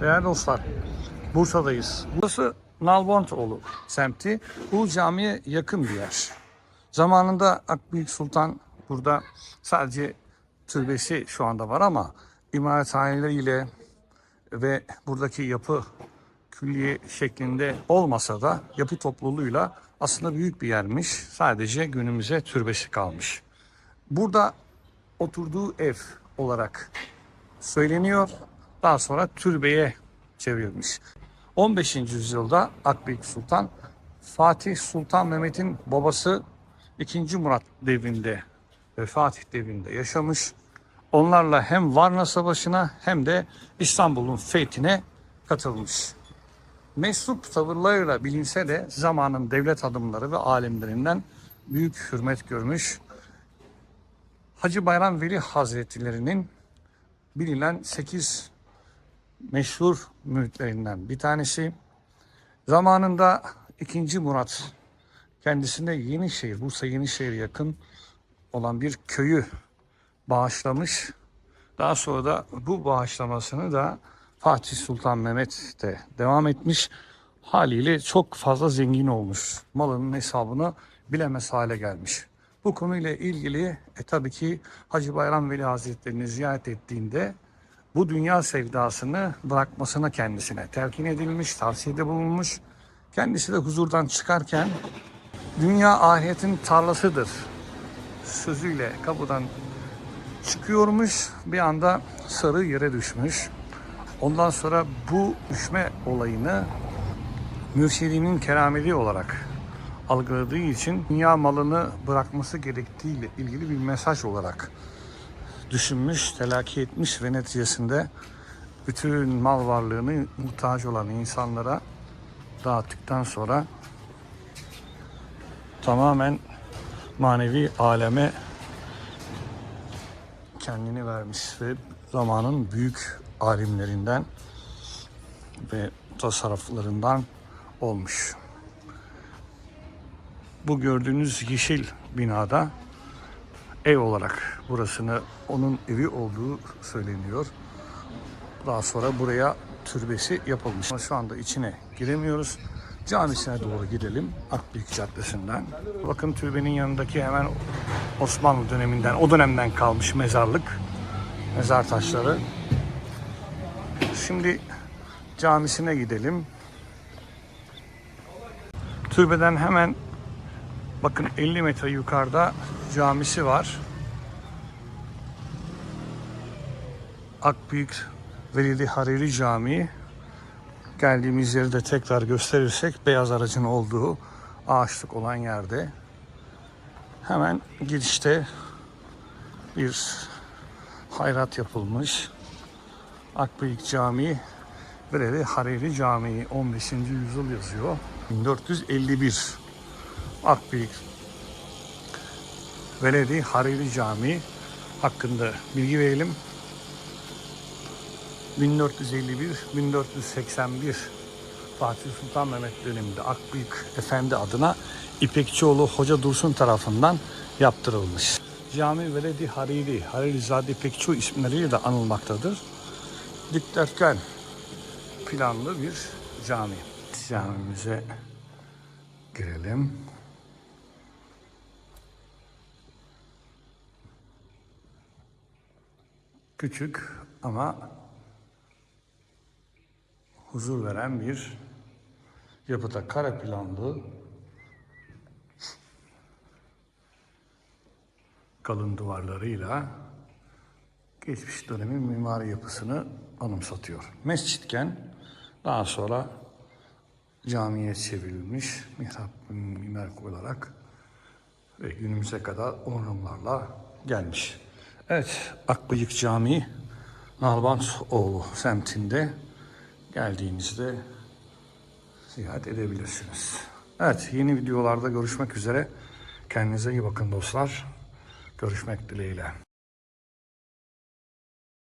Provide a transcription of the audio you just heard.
değerli dostlar. Bursa'dayız. Burası Nalbantoğlu semti. Bu camiye yakın bir yer. Zamanında Akbüyük Sultan burada sadece türbesi şu anda var ama imarethaneleriyle ve buradaki yapı külliye şeklinde olmasa da yapı topluluğuyla aslında büyük bir yermiş. Sadece günümüze türbesi kalmış. Burada oturduğu ev olarak söyleniyor. Daha sonra türbeye çevrilmiş. 15. yüzyılda Akbük Sultan Fatih Sultan Mehmet'in babası 2. Murat devrinde ve Fatih devrinde yaşamış. Onlarla hem Varna Savaşı'na hem de İstanbul'un fethine katılmış. Mesrup tavırlarıyla bilinse de zamanın devlet adımları ve alimlerinden büyük hürmet görmüş. Hacı Bayram Veli Hazretleri'nin bilinen 8 meşhur müritlerinden bir tanesi. Zamanında 2. Murat kendisine Yenişehir, Bursa Yenişehir'e yakın olan bir köyü bağışlamış. Daha sonra da bu bağışlamasını da Fatih Sultan Mehmet de devam etmiş. Haliyle çok fazla zengin olmuş. Malının hesabını bilemez hale gelmiş. Bu konuyla ilgili e, tabii ki Hacı Bayram Veli Hazretleri'ni ziyaret ettiğinde bu dünya sevdasını bırakmasına kendisine telkin edilmiş, tavsiyede bulunmuş. Kendisi de huzurdan çıkarken dünya ahiretin tarlasıdır sözüyle kapıdan çıkıyormuş. Bir anda sarı yere düşmüş. Ondan sonra bu düşme olayını mürşidinin kerameti olarak algıladığı için dünya malını bırakması gerektiğiyle ilgili bir mesaj olarak düşünmüş, telakki etmiş ve neticesinde bütün mal varlığını muhtaç olan insanlara dağıttıktan sonra tamamen manevi aleme kendini vermiş ve zamanın büyük alimlerinden ve tasarruflarından olmuş. Bu gördüğünüz yeşil binada ev olarak burasını onun evi olduğu söyleniyor. Daha sonra buraya türbesi yapılmış. Ama şu anda içine giremiyoruz. Camisine doğru gidelim Akbük Caddesi'nden. Bakın türbenin yanındaki hemen Osmanlı döneminden, o dönemden kalmış mezarlık. Mezar taşları. Şimdi camisine gidelim. Türbeden hemen bakın 50 metre yukarıda camisi var. Akbük Velidi Hariri Camii. Geldiğimiz yeri de tekrar gösterirsek beyaz aracın olduğu ağaçlık olan yerde. Hemen girişte bir hayrat yapılmış. Akbıyık Camii Veledi Hariri Camii 15. yüzyıl yazıyor. 1451 Akbıyık Veledi Hariri Camii hakkında bilgi verelim. 1451-1481 Fatih Sultan Mehmet döneminde Akbıyık Efendi adına İpekçioğlu Hoca Dursun tarafından yaptırılmış. Cami Veledi Hariri, Haririzade İpekçioğlu isimleriyle de anılmaktadır. Dikdörtgen planlı bir cami. Camimize girelim. Küçük ama huzur veren bir yapıda kare planlı kalın duvarlarıyla geçmiş dönemin mimari yapısını anımsatıyor. Mescitken daha sonra camiye çevrilmiş mihrap mimar olarak ve günümüze kadar onarımlarla gelmiş. Evet, Akbıyık Camii Nalbantoğlu semtinde geldiğinizde ziyaret edebilirsiniz. Evet, yeni videolarda görüşmek üzere. Kendinize iyi bakın dostlar. Görüşmek dileğiyle.